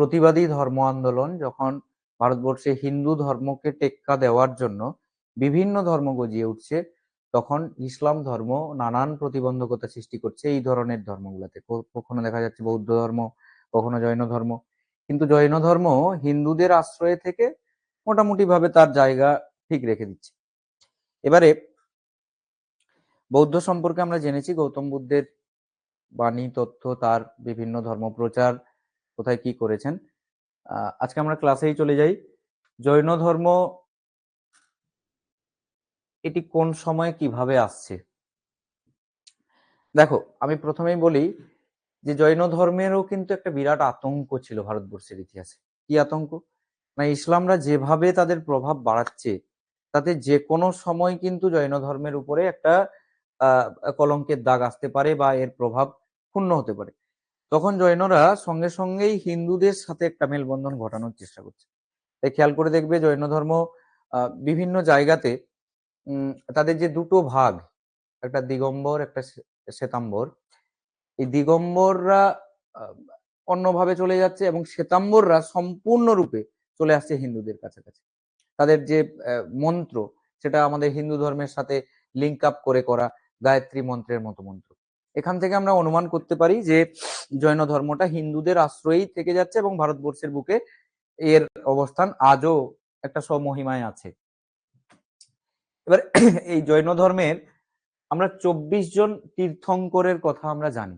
প্রতিবাদী ধর্ম আন্দোলন যখন ভারতবর্ষে হিন্দু ধর্মকে টেক্কা দেওয়ার জন্য বিভিন্ন ধর্ম গজিয়ে উঠছে, তখন ইসলাম ধর্ম নানান প্রতিবন্ধকতা সৃষ্টি করছে এই ধরনের ধর্মগুলোতে। কখনো দেখা যাচ্ছে বৌদ্ধ ধর্ম, কখনো জৈন ধর্ম। কিন্তু জৈন ধর্ম হিন্দুদের আশ্রয়ে থেকে মোটামুটি ভাবে তার জায়গা ঠিক রেখে দিচ্ছে। এবারে বৌদ্ধ সম্পর্কে আমরা জেনেছি, গৌতম বুদ্ধের বাণী তথ্য তার বিভিন্ন ধর্ম প্রচার কোথায় কি করেছেন? আজকে আমরা ক্লাসেই চলে যাই। জৈন ধর্ম এটি কোন সময়ে কীভাবে আসছে? দেখো, আমি প্রথমেই বলি যে জৈন ধর্মেরও কিন্তু একটা বিরাট আতঙ্ক ছিল ভারতবর্ষের ইতিহাসে। কি আতঙ্ক? না, ইসলামরা যেভাবে তাদের প্রভাব বাড়াচ্ছে, তাতে যে কোনো সময় কিন্তু জৈন ধর্মের উপরে একটা কলঙ্কের দাগ আসতে পারে বা এর প্রভাব ক্ষুণ্ণ হতে পারে। তখন জৈনরা সঙ্গে সঙ্গেই হিন্দুদের সাথে একটা মেলবন্ধন ঘটানোর চেষ্টা করছে। তাই খেয়াল করে দেখবে জৈন ধর্ম বিভিন্ন জায়গাতে তাদের যে দুটো ভাগ, একটা দিগম্বর, একটা শ্বেতাম্বর, এই দিগম্বররা অন্যভাবে চলে যাচ্ছে এবং শ্বেতাম্বররা সম্পূর্ণরূপে চলে আসছে হিন্দুদের কাছাকাছি। তাদের যে মন্ত্র, সেটা আমাদের হিন্দু ধর্মের সাথে লিঙ্ক আপ করে করা গায়ত্রী মন্ত্রের মতো মন্ত্র। এখান থেকে আমরা অনুমান করতে পারি যে জৈন ধর্মটা হিন্দুদের আশ্রয়েই থেকে যাচ্ছে এবং ভারতবর্ষের বুকে এর অবস্থান আজও একটা স্বমহিমায় আছে। এবার এই জৈন ধর্মের আমরা চব্বিশ জন তীর্থঙ্করের কথা আমরা জানি।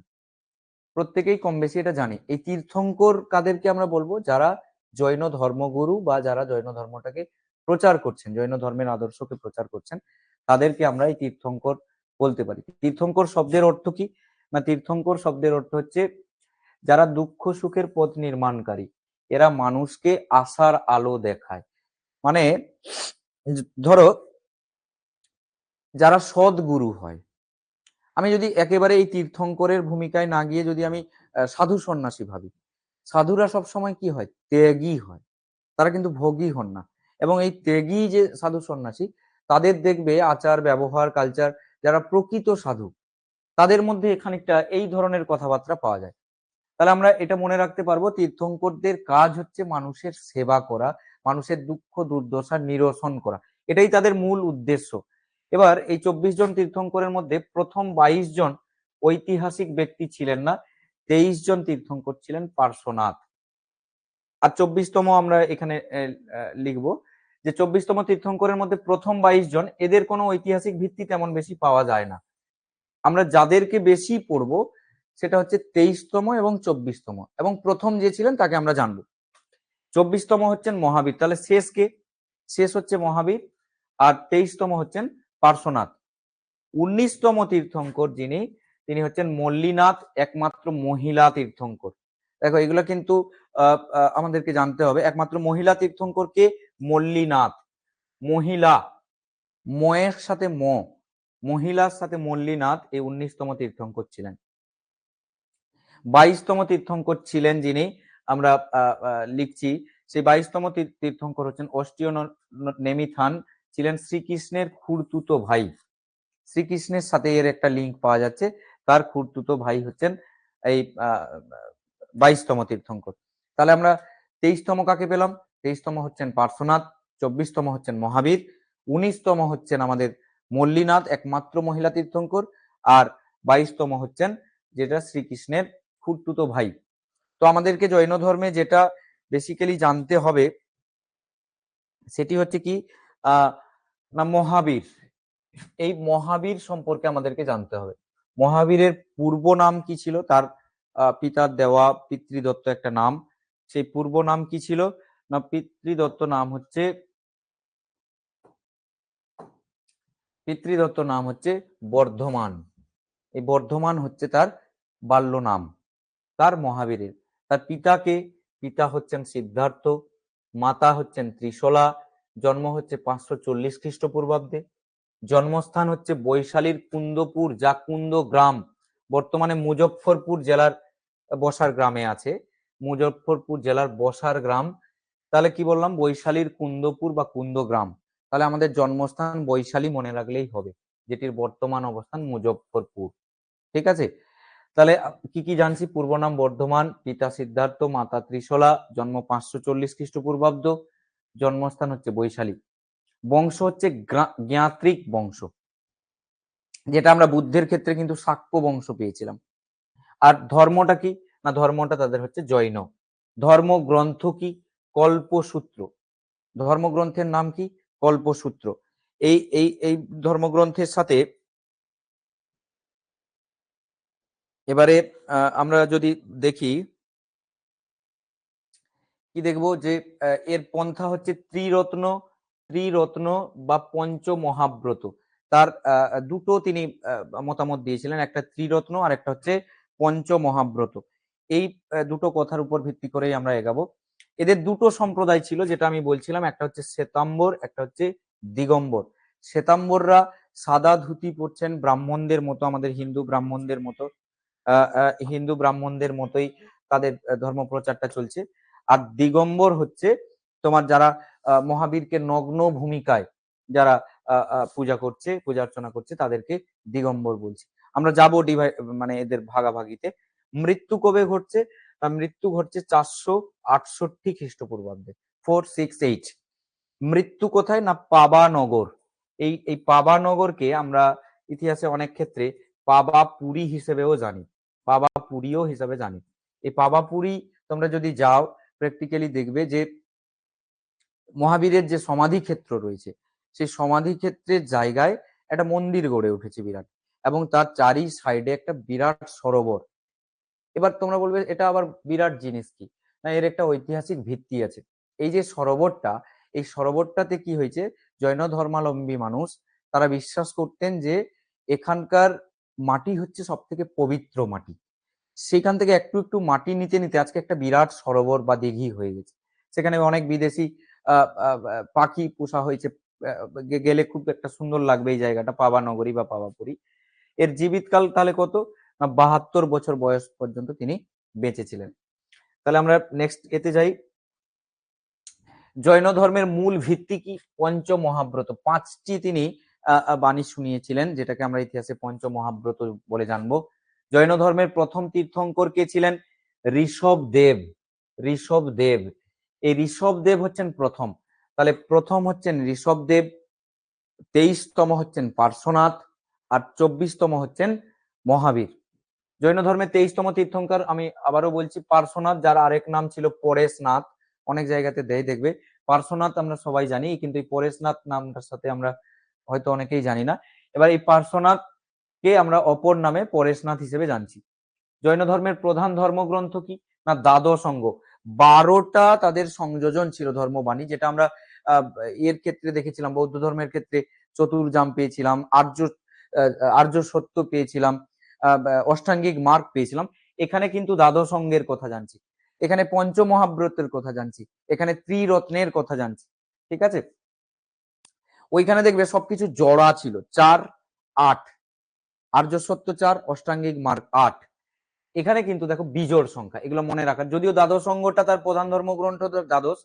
প্রত্যেকেই কম বেশি এটা জানি। এই তীর্থঙ্কর কাদেরকে আমরা বলব? যারা জৈন ধর্মগুরু বা যারা জৈন ধর্মটাকে প্রচার করছেন, জৈন ধর্মের আদর্শকে প্রচার করছেন, তাদেরকে আমরা এই তীর্থঙ্কর বলতে পারি। তীর্থঙ্কর শব্দের অর্থ কি? না, তীর্থঙ্কর শব্দের অর্থ হচ্ছে যারা দুঃখ সুখের পথ নির্মাণকারী, এরা মানুষকে আশার আলো দেখায়। মানে ধরো, যারা সৎ গুরু হয়, আমি যদি একেবারে এই তীর্থঙ্করের ভূমিকায় না গিয়ে যদি আমি সাধু সন্ন্যাসী ভাবি, সাধুরা সব সময় কি হয়? ত্যাগী হয়। তারা কিন্তু ভোগী হন না। এবং এই ত্যাগী যে সাধু সন্ন্যাসী, তাদের দেখবে আচার, ব্যবহার কালচার যারা প্রকৃত সাধু, তাদের মধ্যে খানিকটা এই ধরনের কথাবার্তা পাওয়া যায়। তাহলে আমরা এটা মনে রাখতে পারব, তীর্থঙ্করদের কাজ হচ্ছে মানুষের সেবা করা, মানুষের দুঃখ, দুর্দশা নিরসন করা। এটাই তাদের মূল উদ্দেশ্য। এবার এই চব্বিশ জন তীর্থঙ্করের মধ্যে প্রথম বাইশ জন ঐতিহাসিক ব্যক্তি ছিলেন না, তেইশ জন তীর্থঙ্কর ছিলেন পার্শ্বনাথ। আর চব্বিশতম আমরা এখানে লিখব। যে চব্বিশতম তীর্থঙ্করের মধ্যে প্রথম বাইশ জন, এদের কোনো ঐতিহাসিক ভিত্তি তেমন বেশি পাওয়া যায় না। আমরা যাদেরকে বেশি পড়ব, সেটা হচ্ছে তেইশতম এবং চব্বিশতম। এবং প্রথম যে ছিলেন, তাকে আমরা জানব। চব্বিশতম হচ্ছেন মহাবীর। তাহলে শেষ কে? শেষ হচ্ছে মহাবীর, আর তেইশতম হচ্ছেন পার্শ্বনাথ। উনিশতম তীর্থঙ্কর যিনি, তিনি হচ্ছেন মল্লীনাথ, একমাত্র মহিলা তীর্থঙ্কর। দেখো, এগুলো কিন্তু আমাদেরকে জানতে হবে। একমাত্র মহিলা তীর্থঙ্করকে মল্লীনাথ। মহিলা। ময়ের সাথে ম। মহিলার সাথে মল্লীনাথ এই উনিশতম তীর্থঙ্কর ছিলেন। বাইশতম তীর্থঙ্কর ছিলেন যিনি, আমরা লিখছি। সেই বাইশতম তীর- তীর্থঙ্কর হচ্ছেন অস্ট্রিয় নেমিথান। ছিলেন শ্রীকৃষ্ণের খুড়তুতো ভাই। শ্রীকৃষ্ণের সাথে এর একটা লিঙ্ক পাওয়া যাচ্ছে। তার খুড়তুতো ভাই হচ্ছেন এই বাইশতম তীর্থঙ্কর। তাহলে আমরা তেইশতম কাকে পেলাম? তেইশতম হচ্ছেন পার্শ্বনাথ, চব্বিশতম হচ্ছেন মহাবীর, উনিশতম হচ্ছেন আমাদের মল্লীনাথ, একমাত্র মহিলা তীর্থঙ্কর, আর বাইশতম হচ্ছেন যেটা শ্রীকৃষ্ণের খুড়তুতো ভাই। তো আমাদেরকে জৈন ধর্মে যেটা বেসিক্যালি জানতে হবে, সেটি হচ্ছে কি না মহাবীর, এই মহাবীর সম্পর্কে আমাদেরকে জানতে হবে। মহাবীরের পূর্ব নাম কি ছিল? তার পিতার দেওয়া পিতৃদত্ত একটা নাম। সেই পূর্ব নাম কি ছিল? না পিতৃদত্ত নাম হচ্ছে পিতৃদত্ত নাম হচ্ছে বর্ধমান। এই বর্ধমান হচ্ছে তার বাল্য নাম, তার মহাবীরের। তার পিতাকে, পিতা হচ্ছেন সিদ্ধার্থ, মাতা হচ্ছেন ত্রিশলা, জন্ম হচ্ছে পাঁচশো চল্লিশ খ্রিস্টপূর্বাব্দে। জন্মস্থান হচ্ছে বৈশালীর কুন্দপুর, যা কুন্দ গ্রাম। বর্তমানে মুজফ্ফরপুর জেলার বসার গ্রামে আছে। মুজফ্ফরপুর জেলার বসার গ্রাম তাহলে কি বললাম? বৈশালীর কুন্দপুর বা কুন্দ গ্রাম তাহলে আমাদের জন্মস্থান বৈশালী মনে রাখলেই হবে, যেটির বর্তমান অবস্থান মুজফ্ফরপুর। ঠিক আছে? তাহলে কি কি জানছি? পূর্ব নাম বর্ধমান, পিতা সিদ্ধার্থ, মাতা ত্রিশলা, জন্ম পাঁচশো চল্লিশ খ্রিস্টপূর্বাব্দ, জন্মস্থান হচ্ছে বৈশালী। বংশ হচ্ছে জ্ঞাত্রিক বংশ। যেটা আমরা বুদ্ধের ক্ষেত্রে কিন্তু শাক্য বংশ পেয়েছিলাম। আর ধর্মটা কি? না, ধর্মটা তাদের হচ্ছে জৈন। ধর্মগ্রন্থ কি? কল্পসূত্র। ধর্মগ্রন্থের নাম কি? কল্পসূত্র। এই এই এই ধর্মগ্রন্থের সাথে এবারে আমরা যদি দেখি, কি দেখব যে এর পন্থা হচ্ছে ত্রিরত্ন ত্রিরত্ন বা পঞ্চ মহাব্রত তার দুটো তিনি মতামত দিয়েছিলেন, একটা ত্রিরত্ন আর একটা হচ্ছে পঞ্চ মহাব্রত এই দুটো কথার উপর ভিত্তি করেই আমরা এগাবো। এদের দুটো সম্প্রদায় ছিল, যেটা আমি বলছিলাম, একটা হচ্ছে শ্বেতাম্বর, একটা হচ্ছে দিগম্বর। শ্বেতাম্বররা সাদা ধুতি পরছেন, ব্রাহ্মণদের মতো, আমাদের হিন্দু ব্রাহ্মণদের মতো হিন্দু ব্রাহ্মণদের মতোই তাদের ধর্ম প্রচারটা চলছে। আর দিগম্বর হচ্ছে তোমার যারা মহাবীরকে নগ্ন ভূমিকায় যারা পূজা করছে, পূজা অর্চনা করছে, তাদেরকে দিগম্বর বলছি। আমরা যাব ডিভাই মানে এদের ভাগাভাগিতে। মৃত্যু কবে ঘটছে? মৃত্যু ঘটছে চারশো আটষট্টি খ্রিস্টপূর্বাব্দে ফোর সিক্স এইট মৃত্যু কোথায় না পাবানগর এই এই পাবানগরকে আমরা ইতিহাসে অনেক ক্ষেত্রে পাবাপুরী হিসেবেও জানি পাবাপুরীও হিসেবে জানি। এই পাবাপুরী তোমরা যদি যাও প্র্যাকটিক্যালি দেখবে যে মহাবীরের যে সমাধি ক্ষেত্র রয়েছে, সেই সমাধি ক্ষেত্রের জায়গায় একটা মন্দির গড়ে উঠেছে বিরাট, এবং তার চারি সাইডে একটা বিরাট সরোবর। এবার তোমরা বলবে, এটা আবার বিরাট জিনিস কি? না, এর একটা ঐতিহাসিক ভিত্তি আছে। এই যে সরোবরটা, এই সরোবরটাতে কি হয়েছে? জৈন ধর্মাবলম্বী মানুষ, তারা বিশ্বাস করতেন যে এখানকার মাটি হচ্ছে সব থেকে পবিত্র মাটি। সেখান থেকে একটু একটু মাটি নিতে নিতে আজকে একটা বিরাট সরোবর বা দিঘি হয়ে গেছে। সেখানে অনেক বিদেশি পাখি পোষা হয়েছে। গেলে খুব একটা সুন্দর লাগবে এই জায়গাটা, পাবা নগরী বা পাবাপুরী এর জীবিতকাল তাহলে কত? বাহাত্তর বছর বয়স পর্যন্ত তিনি বেঁচে ছিলেন তাহলে আমরা নেক্সট এতে যাই। জৈন ধর্মের মূল ভিত্তি কি? পঞ্চ মহাব্রত পাঁচটি তিনি বাণী শুনিয়েছিলেন, যেটাকে আমরা ইতিহাসে পঞ্চ মহাব্রত বলে জানব। জৈন ধর্মের প্রথম তীর্থঙ্কর কে ছিলেন? ঋষভ দেব। ঋষভ দেব। এই ঋষভ দেব হচ্ছেন প্রথম। তাহলে প্রথম হচ্ছেন ঋষভ দেব, তেইশতম হচ্ছেন পার্শ্বনাথ, আর চব্বিশতম হচ্ছেন মহাবীর। জৈন ধর্মের তেইশতম তীর্থঙ্কর, আমি আবারও বলছি পার্শ্বনাথ, যার আরেক নাম ছিল পরেশনাথ। অনেক জায়গাতে দেয়, দেখবে। পার্শ্বনাথ আমরা সবাই জানি, কিন্তু এই পরেশনাথ নামটার সাথে আমরা হয়তো অনেকেই জানি না। এবার এই পার্শ্বনাথ কে আমরা অপর নামে পরেশনাথ হিসেবে জানছি। জৈন ধর্মের প্রধান ধর্মগ্রন্থ কি? না দ্বাদশ অঙ্গ বারোটা তাদের সংযোজন ছিল ধর্মবাণী, যেটা আমরা এর ক্ষেত্রে দেখেছিলাম, বৌদ্ধ ধর্মের ক্ষেত্রে চতুর্জাম পেয়েছিলাম, আর্য আর্য সত্য পেয়েছিলাম অষ্টাঙ্গিক মার্গ পেয়েছিলাম। এখানে কিন্তু দ্বাদশ অঙ্গের কথা জানছি। এখানে পঞ্চমহাব্রতের কথা জানছি। এখানে ত্রিরত্নের কথা জানছি। ঠিক আছে? ওইখানে দেখবে সবকিছু জড়া ছিল। চার, আট। আর্য সত্য চার, অষ্টাঙ্গিক মার্গ আট। এখানে কিন্তু দেখো বিজোড় সংখ্যা। এগুলো মনে রাখার যদিও দ্বাদশ অঙ্গটা তার প্রধান ধর্মগ্রন্থ দ্বাদশ,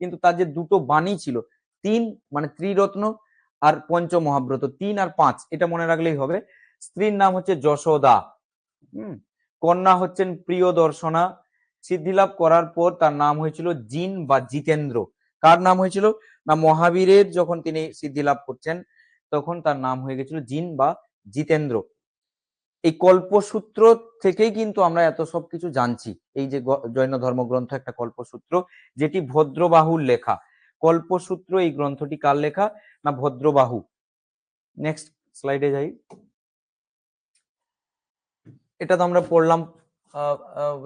কিন্তু তার যে দুটো বাণী ছিল, তিন মানে ত্রিরত্ন আর পঞ্চমহাব্রত, তিন আর পাঁচ, এটা মনে রাখলেই হবে। স্ত্রীর নাম হচ্ছে যশোদা। হুম। কন্যা হচ্ছেন প্রিয় দর্শনা সিদ্ধিলাভ করার পর তার নাম হয়েছিল জিন বা জিতেন্দ্র। কার নাম হয়েছিল? না মহাবীরের যখন তিনি সিদ্ধিলাভ করছেন তখন তার নাম হয়ে গেছিল জিন বা জিতেন্দ্র। এই কল্পসূত্র থেকেই কিন্তু আমরা এত সব কিছু জানছি। এই যে জৈন ধর্মগ্রন্থ একটা কল্পসূত্র যেটি ভদ্রবাহুর লেখা। কল্পসূত্র এই গ্রন্থটি কার লেখা? না ভদ্রবাহু। নেক্সট স্লাইডে যাই। এটা তো আমরা পড়লাম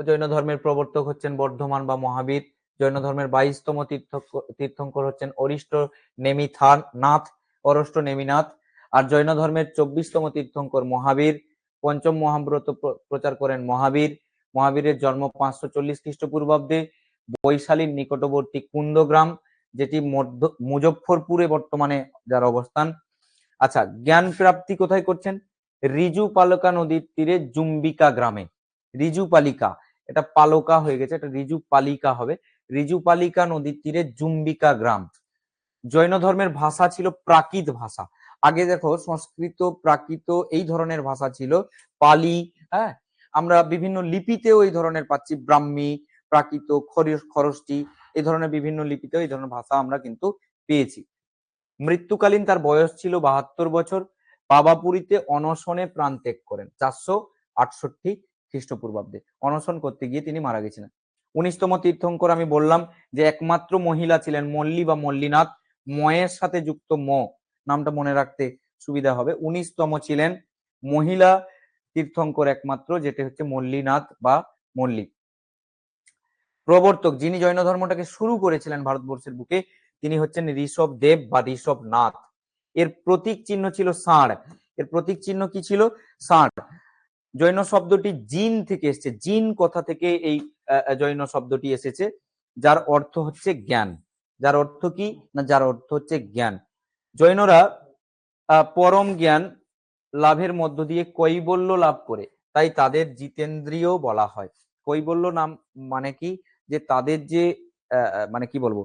জৈন ধর্মের প্রবর্তক হচ্ছেন বর্ধমান বা মহাবীর, জৈন ধর্মের বাইশতম তীর্থ, তীর্থঙ্কর হচ্ছেন অরিষ্ট নেমিথান নাথ অরষ্ট নেমিনাথ, আর জৈন ধর্মের চব্বিশতম তীর্থঙ্কর মহাবীর, পঞ্চম মহাব্রত প্র- প্রচার করেন মহাবীর, মহাবীরের জন্ম পাঁচশো চল্লিশ খ্রিস্টপূর্বাব্দে বৈশালীর নিকটবর্তী কুন্দগ্রাম, যেটি মধ্য, মুজফ্ফরপুরে বর্তমানে যার অবস্থান। আচ্ছা জ্ঞান প্রাপ্তি কোথায় করছেন? রিজু পালকা নদীর তীরে জুম্বিকা গ্রামে। রিজু পালিকা, এটা পালকা হয়ে গেছে, এটা রিজু পালিকা হবে। রিজু পালিকা নদীর তীরে জুম্বিকা গ্রাম। জৈন ধর্মের ভাষা ছিল প্রাকৃত ভাষা। আগে দেখো, সংস্কৃত, প্রাকৃত, এই ধরনের ভাষা ছিল পালি হ্যাঁ? আমরা বিভিন্ন লিপিতেও এই ধরনের পাচ্ছি, ব্রাহ্মী, প্রাকৃত খরি- খরষ্টি, এই ধরনের বিভিন্ন লিপিতেও এই ধরনের ভাষা আমরা কিন্তু পেয়েছি। মৃত্যুকালীন তার বয়স ছিল বাহাত্তর বছর। পাবাপুরীতে অনশনে প্রাণ ত্যাগ করেন। চারশো আটষট্টি খ্রিস্টপূর্বাব্দে। অনশন করতে গিয়ে তিনি মারা গেছিলেন। উনিশতম তীর্থঙ্কর আমি বললাম যে, একমাত্র মহিলা ছিলেন মল্লী বা মল্লীনাথ। ময়ের সাথে যুক্ত ম, নামটা মনে রাখতে সুবিধা হবে। উনিশতম ছিলেন মহিলা তীর্থঙ্কর একমাত্র, যেটা হচ্ছে মল্লীনাথ বা মল্লিক প্রবর্তক যিনি জৈন ধর্মটাকে শুরু করেছিলেন ভারতবর্ষের বুকে, তিনি হচ্ছেন ঋষভ দেব বা ঋষভ নাথ এর প্রতীক চিহ্ন ছিল ষাঁড়। এর প্রতীক চিহ্ন কি ছিল? ষাঁড়। জৈন শব্দটি জিন থেকে এসেছে। জিন কথা থেকে এই জৈন শব্দটি এসেছে, যার অর্থ হচ্ছে জ্ঞান। যার অর্থ কি? না, যার অর্থ হচ্ছে জ্ঞান। জৈনরা পরম জ্ঞান লাভের মধ্য দিয়ে কৈবল্য লাভ করে। তাই তাদের জিতেন্দ্রীয় বলা হয়। কৈবল্য নাম মানে কি? যে তাদের যে মানে কি বলব?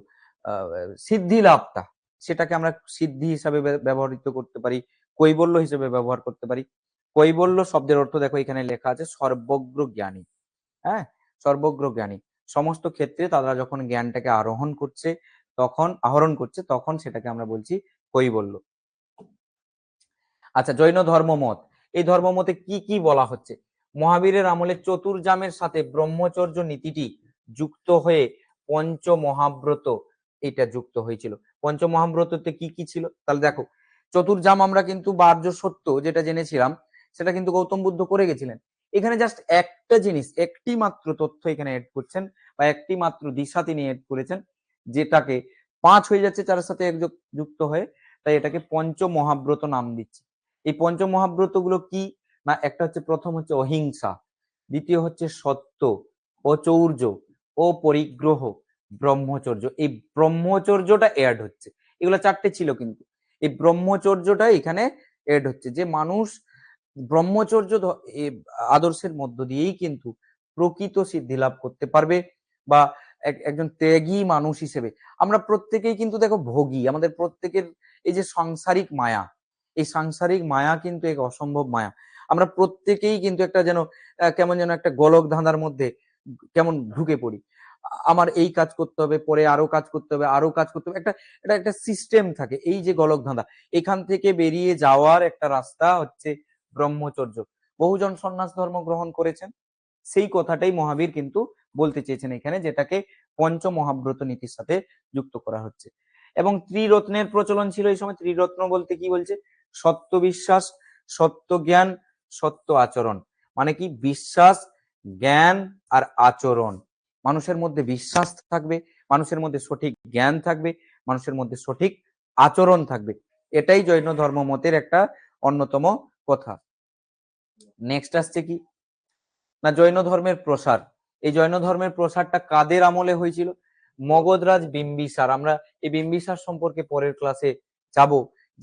সিদ্ধি লাভটা। সেটাকে আমরা সিদ্ধি হিসাবে ব্য- ব্যবহৃত করতে পারি, কৈবল্য হিসেবে ব্যবহার করতে পারি। কৈবল্য শব্দের অর্থ দেখো এখানে লেখা আছে সর্বজ্ঞ জ্ঞানী। হ্যাঁ? সর্বজ্ঞ জ্ঞানী। সমস্ত ক্ষেত্রে তারা যখন জ্ঞানটাকে আরোহণ করছে, তখন, আহরণ করছে, তখন সেটাকে আমরা বলছি কৈবল্য। আচ্ছা জৈন ধর্মমত এই ধর্মমতে কি কি বলা হচ্ছে? মহাবীরের আমলে চতুর্জামের সাথে ব্রহ্মচর্য নীতিটি যুক্ত হয়ে পঞ্চ মহাব্রত এটা যুক্ত হয়েছিল। পঞ্চ মহাব্রততে কি কি ছিল? তাহলে দেখো চতুর্জাম আমরা কিন্তু বার্য সত্য যেটা জেনেছিলাম, সেটা কিন্তু গৌতম বুদ্ধ করে গেছিলেন। এখানে জাস্ট একটা জিনিস, একটি মাত্র তথ্য এখানে এড করছেন, বা একটি মাত্র দিশা তিনি এড করেছেন, যেটাকে পাঁচ হয়ে যাচ্ছে চারের সাথে এক যোগ- যুক্ত হয়ে, তাই এটাকে পঞ্চ মহাব্রত নাম দিচ্ছে। এই পঞ্চ মহাব্রতগুলো কি? না, একটা হচ্ছে প্রথম হচ্ছে অহিংসা, দ্বিতীয় হচ্ছে সত্য, অচৌর্য ও পরিগ্রহ ব্রহ্মচর্য। এই ব্রহ্মচর্যটা অ্যাড হচ্ছে। এগুলো চারটে ছিল কিন্তু। এই ব্রহ্মচর্যটা এখানে এড হচ্ছে যে মানুষ ব্রহ্মচর্য আদর্শের মধ্য দিয়েই কিন্তু প্রকৃত সিদ্ধি লাভ করতে পারবে বা এক- একজন ত্যাগী মানুষ হিসেবে। আমরা প্রত্যেকেই কিন্তু দেখো ভোগী। আমাদের প্রত্যেকের এই যে সাংসারিক মায়া, এই সাংসারিক মায়া কিন্তু এক অসম্ভব মায়া। আমরা প্রত্যেকেই কিন্তু একটা যেন কেমন যেন একটা গোলক ধাঁধার মধ্যে কেমন ঢুকে পড়ি। আমার এই কাজ করতে হবে, পরে আরও কাজ করতে হবে, আরও কাজ করতে হবে। একটা, এটা একটা সিস্টেম থাকে। এই যে গোলক ধাঁধা, এখান থেকে বেরিয়ে যাওয়ার একটা রাস্তা হচ্ছে ব্রহ্মচর্য। বহুজন সন্ন্যাস ধর্ম গ্রহণ করেছেন। সেই কথাটাই মহাবীর কিন্তু বলতে চেয়েছেন এখানে, যেটাকে পঞ্চ মহাব্রত নীতির সাথে যুক্ত করা হচ্ছে। এবং ত্রিরত্নের প্রচলন ছিল এই সময়। ত্রিরত্ন বলতে কি বলছে? সত্য বিশ্বাস, সত্য জ্ঞান, সত্য আচরণ। মানে কি? বিশ্বাস, জ্ঞান আর আচরণ। মানুষের মধ্যে বিশ্বাস থাকবে, মানুষের মধ্যে সঠিক জ্ঞান থাকবে, মানুষের মধ্যে সঠিক আচরণ থাকবে। এটাই জৈন ধর্ম মতের একটা অন্যতম কথা। নেক্সট আসছে কি? না, জৈন ধর্মের প্রসার। এই জৈন ধর্মের প্রসারটা কাদের আমলে হয়েছিল? মগধরাজ বিম্বিসার। আমরা এই বিম্বিসার সম্পর্কে পরের ক্লাসে যাব।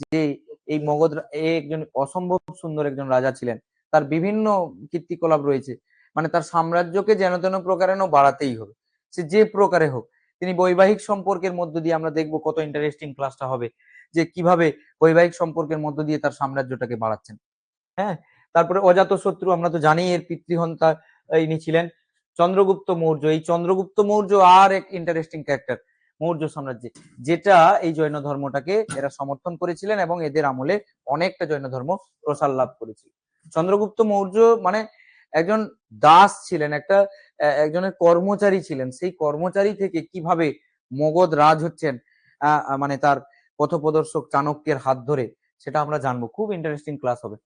যে এই মগধ একজন অসম্ভব সুন্দর একজন রাজা ছিলেন। তার বিভিন্ন কীর্তিকলাপ রয়েছে। মানে তার সাম্রাজ্যকে যেন তেন প্রকারেণ বাড়াতেই হবে। সে যে প্রকারে হোক, তিনি বৈবাহিক সম্পর্কের মধ্য দিয়ে আমরা দেখব কত ইন্টারেস্টিং ক্লাসটা হবে, যে কীভাবে বৈবাহিক সম্পর্কের মধ্য দিয়ে তার সাম্রাজ্যটাকে বাড়াচ্ছেন। হ্যাঁ? তারপরে অজাত শত্রু, আমরা তো জানি এর পিতৃহন্তা ইনি ছিলেন চন্দ্রগুপ্ত মৌর্য। এই চন্দ্রগুপ্ত মৌর্য আর এক ইন্টারেস্টিং ক্যারেক্টার মৌর্য সাম্রাজ্যে, যেটা এই জৈন ধর্মটাকে এরা সমর্থন করেছিলেন এবং এদের আমলে অনেকটা জৈন ধর্ম প্রসার লাভ করেছিল। চন্দ্রগুপ্ত মৌর্য মানে একজন দাস ছিলেন, একটা একজনের কর্মচারী ছিলেন। সেই কর্মচারী থেকে কীভাবে মগধ রাজ হচ্ছেন মানে তার পথপ্রদর্শক চাণক্যের হাত ধরে, সেটা আমরা জানব। খুব ইন্টারেস্টিং ক্লাস হবে।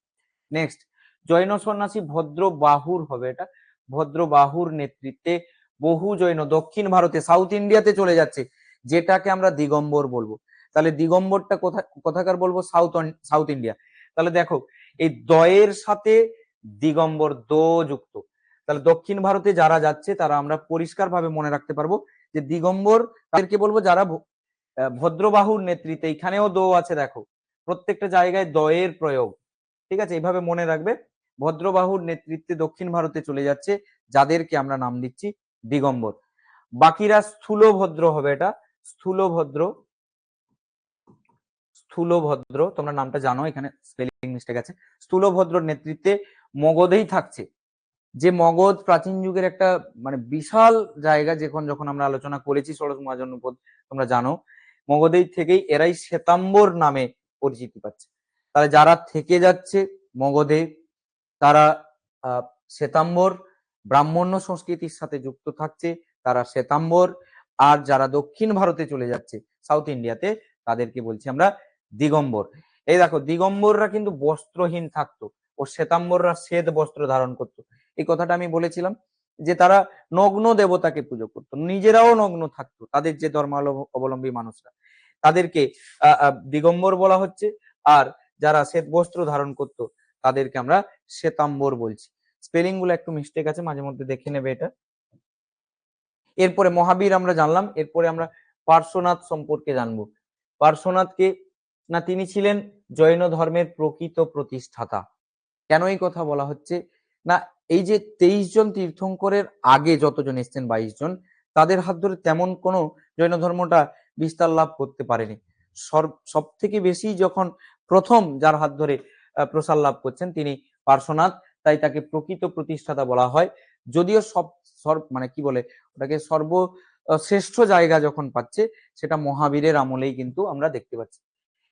নেক্সট জৈন সন্ন্যাসী ভদ্র বাহুর হবে এটা। ভদ্র বাহুর নেতৃত্বে বহু জৈন দক্ষিণ ভারতে, সাউথ ইন্ডিয়াতে চলে যাচ্ছে, যেটাকে আমরা দিগম্বর বলব। তাহলে দিগম্বরটা কোথা, কোথাকার বলব? South south India. তাহলে দেখো, এই দয়ের সাথে দিগম্বর দো যুক্ত তাহলে দক্ষিণ ভারতে যারা যাচ্ছে, তারা আমরা পরিষ্কার ভাবে মনে রাখতে পারব যে দিগম্বর, তাদেরকে বলব যারা ভদ্রবাহুর নেতৃত্বে, এখানেও দো আছে দেখো, প্রত্যেকটা জায়গায় দয়ের প্রয়োগ। ঠিক আছে? এইভাবে মনে রাখবে। ভদ্রবাহুর নেতৃত্বে দক্ষিণ ভারতে চলে যাচ্ছে, যাদেরকে আমরা নাম দিচ্ছি দিগম্বর। বাকিরা স্থূলভদ্র হবে এটা। স্থূলভদ্র স্থূলভদ্র, তোমরা নামটা জানো, এখানে স্পেলিং মিস্টেক আছে। স্থূলভদ্র নেতৃত্বে মগধেই থাকছে। যে মগধ প্রাচীন যুগের একটা মানে বিশাল জায়গা যখন যখন আমরা আলোচনা করেছি, ষোড়শ মহাজনপদ তোমরা জানো, মগধেই থেকেই এরাই শ্বেতাম্বর নামে পরিচিতি পাচ্ছে। তাহলে যারা থেকে যাচ্ছে মগধে, তারা শ্বেতাম্বর, ব্রাহ্মণ্য সংস্কৃতির সাথে যুক্ত থাকছে, তারা শ্বেতাম্বর, আর যারা দক্ষিণ ভারতে চলে যাচ্ছে, সাউথ ইন্ডিয়াতে, তাদেরকে বলছি আমরা দিগম্বর। এই দেখো, দিগম্বররা কিন্তু বস্ত্রহীন থাকতো। ও শ্বেতাম্বররা শ্বেত বস্ত্র ধারণ করতো। এই কথাটা আমি বলেছিলাম যে তারা নগ্ন দেবতাকে পুজো করতো। নিজেরাও নগ্ন থাকতো তাদের যে ধর্মাবলম্বী মানুষরা। তাদেরকে দিগম্বর বলা হচ্ছে আর যারা শ্বেত বস্ত্র ধারণ করতো তাদেরকে আমরা শ্বেতাম্বর বলছি। স্পেলিংগুলো একটু মিস্টেক আছে, মাঝে মধ্যে দেখে নেবে এটা। এরপরে মহাবীর আমরা জানলাম, এরপরে আমরা পার্শ্বনাথ সম্পর্কে জানব। পার্শ্বনাথকে না তিনি ছিলেন জৈন ধর্মের প্রকৃত প্রতিষ্ঠাতা। কেন এই কথা বলা হচ্ছে? না এই যে তেইশ জন তীর্থঙ্করের আগে যতজন এসছেন বাইশ জন তাদের হাত ধরে তেমন কোনো জৈন ধর্মটা বিস্তার লাভ করতে পারেনি। সব থেকে বেশি যখন প্রথম যার হাত ধরে প্রসার লাভ করছেন তিনি পার্শ্বনাথ তাই তাকে প্রকৃত প্রতিষ্ঠাতা বলা হয়। যদিও সব সর্ব মানে কি বলে ওটাকে সর্ব আহ, শ্রেষ্ঠ জায়গা যখন পাচ্ছে সেটা মহাবীরের আমলেই কিন্তু আমরা দেখতে পাচ্ছি।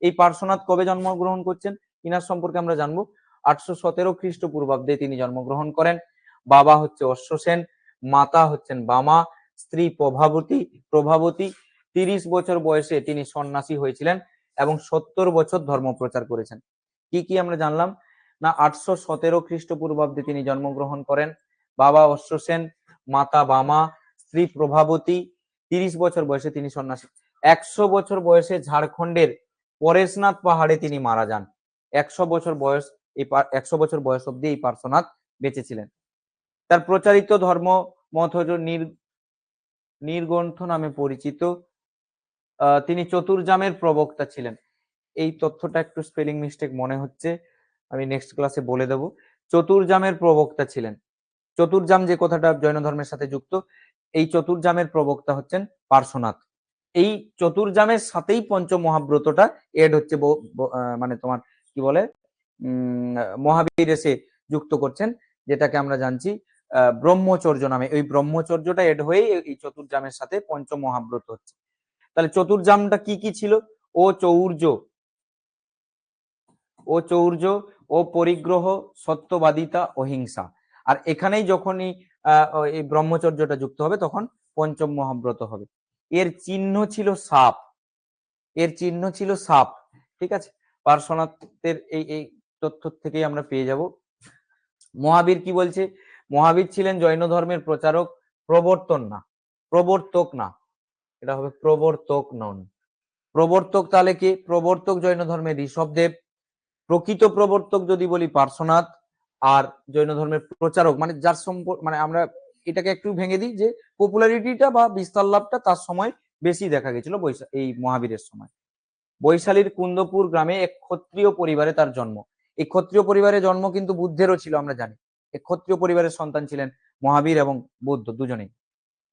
এই পার্শ্বনাথ কবে জন্মগ্রহণ করছেন? ইনার সম্পর্কে আমরা জানব। আটশো সতেরো খ্রিস্টপূর্বাব্দে তিনি জন্মগ্রহণ করেন। বাবা হচ্ছে অশ্বসেন, মাতা হচ্ছেন বামা, স্ত্রী প্রভাবতী প্রভাবতী। তিরিশ বছর বয়সে তিনি সন্ন্যাসী হয়েছিলেন এবং সত্তর বছর ধর্ম প্রচার করেছেন। কি কি আমরা জানলাম? না, আটশো সতেরো খ্রিস্টপূর্বাব্দে তিনি জন্মগ্রহণ করেন। বাবা অশ্বসেন, মাতা বামা, স্ত্রী প্রভাবতী। তিরিশ বছর বয়সে তিনি সন্ন্যাসী। একশো বছর বয়সে ঝাড়খণ্ডের পরেশনাথ পাহাড়ে তিনি মারা যান। একশো বছর বয়স এই একশো বছর বয়স অব্দি এই পার্শ্বনাথ বেঁচে ছিলেন তার প্রচারিত ধর্ম মত নির নির্গ্রন্থ নামে পরিচিত। তিনি চতুর্জামের প্রবক্তা ছিলেন। এই তথ্যটা একটু স্পেলিং মিস্টেক মনে হচ্ছে, আমি নেক্সট ক্লাসে বলে দেব। চতুর্জামের প্রবক্তা ছিলেন। চতুর্জাম যে কথাটা জৈন ধর্মের সাথে যুক্ত, এই চতুর্জামের প্রবক্তা হচ্ছেন পার্শ্বনাথ এই চতুর্জামের সাথেই পঞ্চ মহাব্রতটা এড হচ্ছে মানে তোমার কি বলে? মহাবীর এসে যুক্ত করছেন, যেটাকে আমরা জানছি ব্রহ্মচর্য নামে। ওই ব্রহ্মচর্যটা এড হয়েই এই- চতুর্জামের সাথে পঞ্চম মহাব্রত হচ্ছে। তাহলে চতুর্জামটা কি কি ছিল? ও চৌর্য ও চৌর্য, ও পরিগ্রহ, সত্যবাদিতা, অহিংসা। আর এখানেই যখনই এই ব্রহ্মচর্যটা যুক্ত হবে, তখন পঞ্চম মহাব্রত হবে। এর চিহ্ন ছিল সাপ। এর চিহ্ন ছিল সাপ, ঠিক আছে? পার্শ্বনাথের এই তথ্য থেকেই আমরা পেয়ে যাব। মহাবীর কি বলছে? মহাবীর ছিলেন জৈন ধর্মের প্রচারক প্রবর্তন না, প্রবর্তক না। এটা হবে প্রবর্তক নন। প্রবর্তক তাহলে কি? প্রবর্তক জৈন ধর্মের ঋষভদেব, প্রকৃত প্রবর্তক যদি বলি পার্শ্বনাথ, আর জৈন ধর্মের প্রচারক মানে যার সম্পর্ক মানে আমরা এটাকে একটু ভেঙে দিই যে পপুলারিটিটা বা বিস্তার লাভটা তার সময় বেশি দেখা গেছিল এই মহাবীরের সময়। বৈশালীর কুন্দপুর গ্রামে এক ক্ষত্রিয় পরিবারে তার জন্ম। এই ক্ষত্রিয় পরিবারে জন্ম কিন্তু বুদ্ধেরও ছিল, আমরা জানি। এক ক্ষত্রিয় পরিবারের সন্তান ছিলেন মহাবীর এবং বুদ্ধ দুজনেই।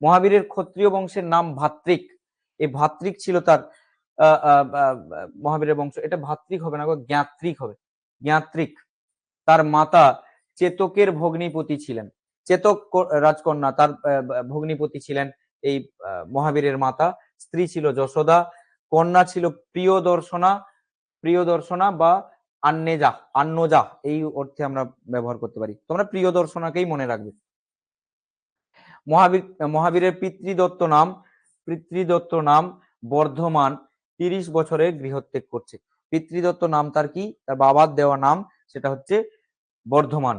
মহাবীরের ক্ষত্রিয় বংশের নাম ভাত্রিক এই ভাত্রিক ছিল তার মহাবীরের বংশ। এটা ভাত্রিক হবে না জ্ঞাত্রিক হবে। জ্ঞাত্রিক। তার মাতা চেতকের ভগ্নিপতি ছিলেন। চেতক রাজকন্যা, তার ভগ্নিপতি ছিলেন এই মহাবীরের মাতা। স্ত্রী ছিল যশোদা। কন্যা ছিল প্রিয় দর্শনা প্রিয় দর্শনা বা আন্নেজা আন্নজা এই অর্থে আমরা ব্যবহার করতে পারি। তোমরা প্রিয় দর্শনাকেই মনে রাখবে। মহাবীর, মহাবীরের পিতৃদত্ত নাম পিতৃদত্ত নাম বর্ধমান তিরিশ বছরে গৃহত্যাগ করছে। পিতৃদত্ত নাম তার কি? তার বাবার দেওয়া নাম, সেটা হচ্ছে বর্ধমান।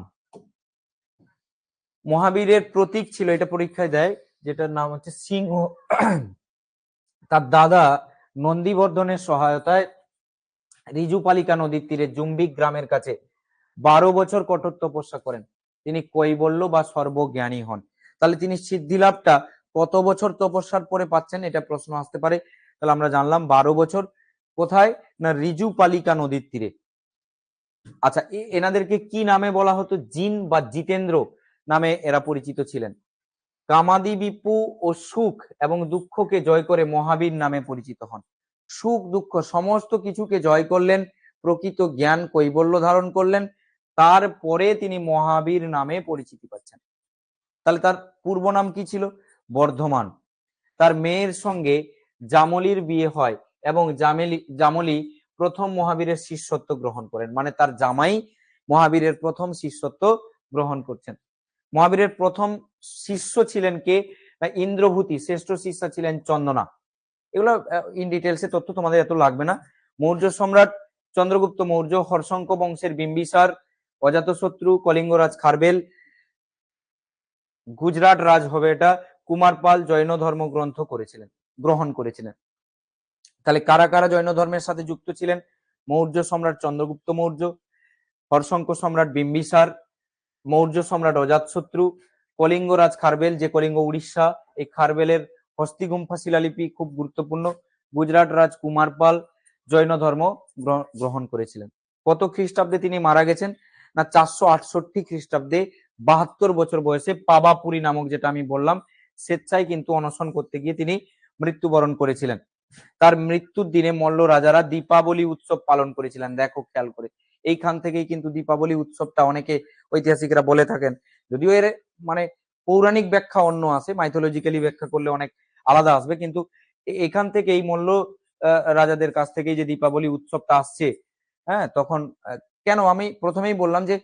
মহাবীরের প্রতীক ছিল, এটা পরীক্ষায় দেয়, যেটার নাম হচ্ছে সিংহ। তার দাদা নন্দীবর্ধনের সহায়তায় রিজুপালিকা নদীর তীরে জুম্বিক গ্রামের কাছে বারো বছর কঠোর তপস্যা করেন। তিনি কৈবল্য বা সর্বজ্ঞানী হন। তাহলে তিনি সিদ্ধি লাভটা কত বছর তপস্যার পরে পাচ্ছেন এটা প্রশ্ন আসতে পারে। তাহলে আমরা জানলাম বারো বছর কোথায় না রিজুপালিকা নদীর তীরে। আচ্ছা এনাদেরকে কি নামে বলা হতো? জিন বা জিতেন্দ্র নামে এরা পরিচিত ছিলেন। কামাদি, বিপু ও সুখ এবং দুঃখকে জয় করে মহাবীর নামে পরিচিত হন। সুখ, দুঃখ, সমস্ত কিছুকে জয় করলেন, প্রকৃত জ্ঞান কৈবল্য ধারণ করলেন। তারপরে তিনি মহাবীর নামে পরিচিতি পাচ্ছেন। তাহলে তার পূর্ব নাম কি ছিল? বর্ধমান। তার মেয়ের সঙ্গে জামলির বিয়ে হয় এবং জামেলি, জামলি প্রথম মহাবীরের শিষ্যত্ব গ্রহণ করেন। মানে তার জামাই মহাবীরের প্রথম শিষ্যত্ব গ্রহণ করছেন। মহাবীরের প্রথম শিষ্য ছিলেন কে? ইন্দ্রভূতি, শ্রেষ্ঠ শিষ্যা ছিলেন চন্দনা। এগুলো ইন ডিটেলসে তথ্য তোমাদের এত লাগবে না। মৌর্য সম্রাট চন্দ্রগুপ্ত মৌর্য হর্ষঙ্ক বংশের বিম্বিসার অজাতশত্রু কলিঙ্গরাজ খারবেল, গুজরাট রাজ হবে এটা, কুমার পাল জৈন ধর্ম গ্রন্থ করেছিলেন, গ্রহণ করেছিলেন। তাহলে কারা কারা জৈন ধর্মের সাথে যুক্ত ছিলেন? মৌর্য সম্রাট চন্দ্রগুপ্ত মৌর্য হর্ষঙ্ক সম্রাট বিম্বিসার, মৌর্য সম্রাট অজাতশত্রু কলিঙ্গরাজ খারবেল, যে কলিঙ্গ উড়িষ্যা, এই খারবেলের হস্তিগুম্ফা শিলালিপি খুব গুরুত্বপূর্ণ। গুজরাট রাজ কুমার পাল জৈন ধর্ম গ্রহ- গ্রহণ করেছিলেন। কত খ্রিস্টাব্দে তিনি মারা গেছেন? না, চারশো আটষট্টি খ্রিস্টাব্দে বাহাত্তর বছর বয়সে পাবাপুরি নামক যেটা আমি বললাম, স্বেচ্ছায় কিন্তু অনশন করতে গিয়ে তিনি মৃত্যুবরণ করেছিলেন। তার মৃত্যুর দিনে মল্ল রাজারা দীপাবলি উৎসব পালন করেছিলেন, দেখো খেয়াল করে। এইখান থেকেই কিন্তু দীপাবলি উৎসবটা অনেকে ঐতিহাসিকরা বলে থাকেন। যদিও এর মানে পৌরাণিক ব্যাখ্যা অন্য আছে মাইথোলজিক্যালি ব্যাখ্যা করলে অনেক আলাদা আসবে। কিন্তু এখান থেকে এই মল্ল আহ, রাজাদের কাছ থেকেই যে দীপাবলি উৎসবটা আসছে হ্যাঁ তখন কেন? আমি প্রথমেই বললাম যে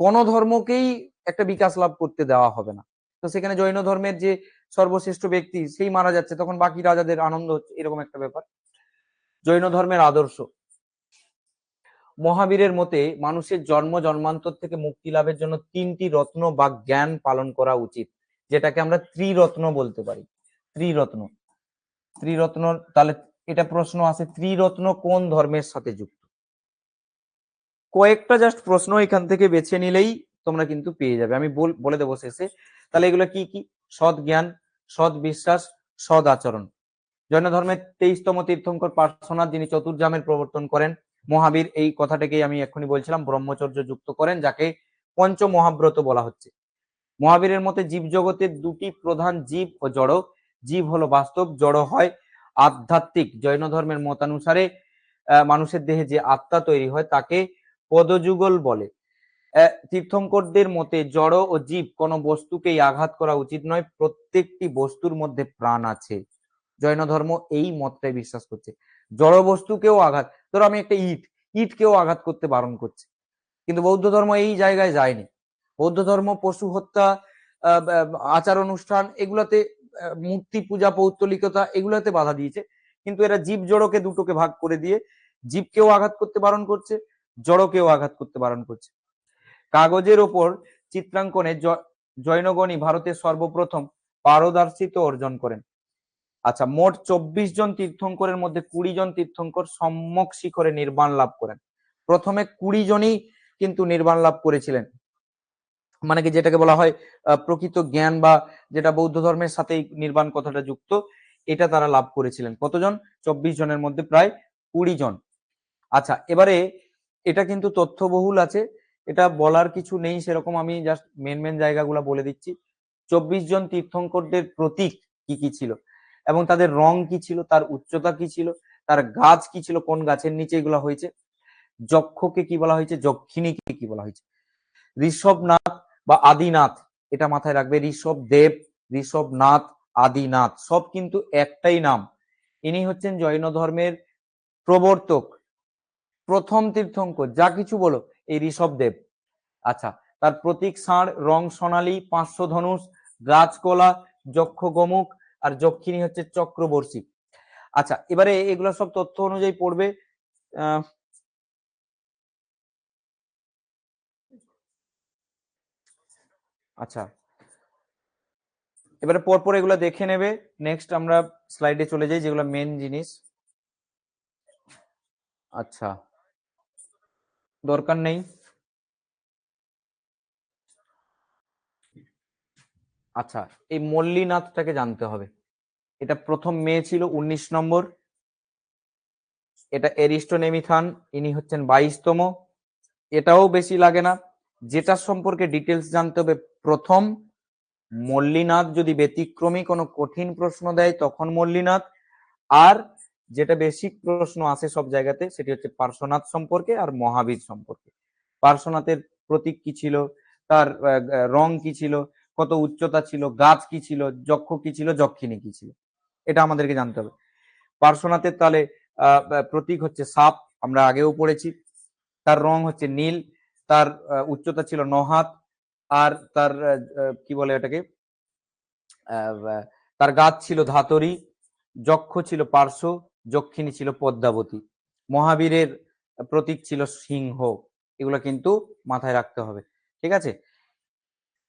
কোন ধর্মকেই একটা বিকাশ লাভ করতে দেওয়া হবে না। তো সেখানে জৈন ধর্মের যে সর্বশ্রেষ্ঠ ব্যক্তি সেই মারা যাচ্ছে তখন বাকি রাজাদের আনন্দ হচ্ছে এরকম একটা ব্যাপার। জৈন ধর্মের আদর্শ। মহাবীরের মতে মানুষের জন্ম জন্মান্তর থেকে মুক্তি লাভের জন্য তিনটি রত্ন বা জ্ঞান পালন করা উচিত যেটাকে আমরা ত্রিরত্ন বলতে পারি। ত্রিরত্ন। ত্রিরত্ন, তাহলে এটা প্রশ্ন আছে, ত্রিরত্ন কোন ধর্মের সাথে যুক্ত? কয়েকটা জাস্ট প্রশ্ন এখান থেকে বেছে নিলেই তোমরা কিন্তু পেয়ে যাবে। আমি বলে দেবো শেষে। তাহলে এগুলো কি কি? সৎ জ্ঞান, সৎ বিশ্বাস, সৎ আচরণ। জৈন ধর্মের তেইশতম তীর্থঙ্কর পার্শ্বনাথ, যিনি চতুর্জামের প্রবর্তন করেন, মহাবীর এই কথাটাকেই আমি এক্ষুনি বলছিলাম, ব্রহ্মচর্য যুক্ত করেন, যাকে পঞ্চ মহাব্রত বলা হচ্ছে। মহাবীরের মতে জীব জগতের দুটি প্রধান জীব ও জড় জীব হলো বাস্তব, জড় হয় আধ্যাত্মিক। জৈন ধর্মের মতানুসারে মানুষের দেহে যে আত্মা তৈরি হয় তাকে পদযুগল বলে। তীর্থঙ্করদের মতে জড় ও জীব কোনো বস্তুকেই আঘাত করা উচিত নয়, প্রত্যেকটি বস্তুর মধ্যে প্রাণ আছে। জৈন ধর্ম এই মতটাই বিশ্বাস করছে। জড় বস্তুকেও আঘাত, ধরো আমি একটা ইট, ইটকেও আঘাত করতে বারণ করছে। কিন্তু বৌদ্ধ ধর্ম এই জায়গায় যায়নি। বৌদ্ধ ধর্ম পশু হত্যা আচার অনুষ্ঠান এগুলাতে মূর্তি, পূজা, পৌত্তলিকতা এগুলাতে বাধা দিয়েছে। কিন্তু এরা জীব জড়কে দুটোকে ভাগ করে দিয়ে জীবকেও আঘাত করতে বারণ করছে, জড়কেও আঘাত করতে বারণ করছে। কাগজের ওপর চিত্রাঙ্কনে জৈনগণই ভারতের সর্বপ্রথম পারদর্শিত অর্জন করেন। আচ্ছা মোট চব্বিশ জন তীর্থঙ্করের মধ্যে কুড়ি জন তীর্থঙ্কর সম্যক শিখরে নির্বাণ লাভ করেন। প্রথমে কুড়ি জনই কিন্তু নির্বাণ লাভ করেছিলেন। মানে কি যেটাকে বলা হয় প্রকৃত জ্ঞান বা যেটা বৌদ্ধ ধর্মের সাথে নির্বাণ কথাটা যুক্ত, এটা তারা লাভ করেছিলেন। কতজন? চব্বিশ জনের মধ্যে প্রায় কুড়ি জন। আচ্ছা এবারে এটা কিন্তু তথ্যবহুল আছে, এটা বলার কিছু নেই, সেরকম আমি জাস্ট মেন মেন জায়গাগুলো বলে দিচ্ছি। চব্বিশ জন তীর্থঙ্করদের প্রতীক কি কি ছিল? এবং তাদের রং কি ছিল? তার উচ্চতা কি ছিল? তার গাছ কি ছিল? কোন গাছের নিচে এগুলো হয়েছে? যক্ষকে কি বলা হয়েছে? যক্ষিণীকে কি বলা হয়েছে? ঋষভনাথ বা আদিনাথ এটা মাথায় রাখবে ঋষভ দেব ঋষভনাথ আদিনাথ সব কিন্তু একটাই নাম। ইনি হচ্ছেন জৈন ধর্মের প্রবর্তক প্রথম তীর্থঙ্কর যা কিছু বলো এই ঋষভ দেব। আচ্ছা তার প্রতীক ষাঁড় রং সোনালী পাঁচশো ধনুষ গাছকলা যক্ষ গোমুখ আর যক্ষিণী হচ্ছে চক্রবর্ষী। আচ্ছা এবারে এগুলো সব তথ্য অনুযায়ী পড়বে আহ, আচ্ছা। এবারে পরপর এগুলো দেখে নেবে। নেক্সট আমরা স্লাইডে চলে যাই, যেগুলো মেন জিনিস। আচ্ছা। দরকার নেই। আচ্ছা এই মল্লিনাথটাকে জানতে হবে। এটা প্রথম মেয়ে ছিল, উনিশ নম্বর। এটা এরিস্টোনেমিথান ইনি হচ্ছেন বাইশতম। এটাও বেশি লাগে না। যেটার সম্পর্কে ডিটেলস জানতে হবে প্রথম মল্লীনাথ যদি ব্যতিক্রমী কোনো কঠিন প্রশ্ন দেয়, তখন মল্লীনাথ। আর যেটা বেসিক প্রশ্ন আসে সব জায়গাতে, সেটি হচ্ছে পার্শ্বনাথ সম্পর্কে আর মহাবীর সম্পর্কে। পার্শ্বনাথের প্রতীক কি ছিল? তার রং কি ছিল? কত উচ্চতা ছিল? গাছ কি ছিল? যক্ষ কি ছিল? যক্ষিণী কি ছিল? এটা আমাদেরকে জানতে হবে। পার্শ্বনাথের তাহলে প্রতীক হচ্ছে সাপ, আমরা আগেও পড়েছি। তার রং হচ্ছে নীল, তার উচ্চতা ছিল নহাত আর তার কি বলে এটাকে তার গাছ ছিল ধাতরি, যক্ষ ছিল পার্শ্ব, যক্ষিণী ছিল পদ্মাবতী। মহাবীরের প্রতীক ছিল সিংহ। এগুলো কিন্তু মাথায় রাখতে হবে। ঠিক আছে?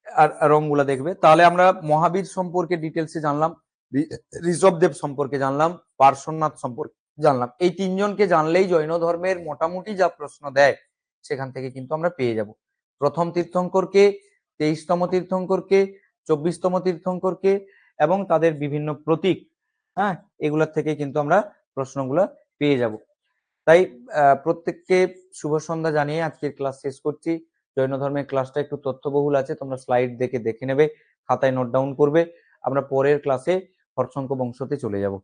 আর রংগুলা দেখবে। তাহলে আমরা মহাবীর সম্পর্কে ডিটেলসে জানলাম ঋষভদেব সম্পর্কে জানলাম, পার্শ্বনাথ সম্পর্কে জানলাম। এই তিনজনকে জানলেই জৈন ধর্মের মোটামুটি যা প্রশ্ন দেয়, সেখান থেকে কিন্তু আমরা পেয়ে যাব। প্রথম তীর্থঙ্করকে তেইশতম তীর্থঙ্করকে, চব্বিশতম তীর্থঙ্করকে এবং তাদের বিভিন্ন প্রতীক হ্যাঁ এগুলোর থেকে কিন্তু আমরা প্রশ্নগুলো পেয়ে যাব। তাই প্রত্যেককে শুভ সন্ধ্যা জানিয়ে আজকের ক্লাস শেষ করছি। জৈন ধর্মের ক্লাসটা একটু তথ্যবহুল আছে, তোমরা স্লাইড দেখে দেখে নেবে, খাতায় নোট ডাউন করবে। আমরা পরের ক্লাসে হর্ষঙ্ক বংশতে চলে যাব।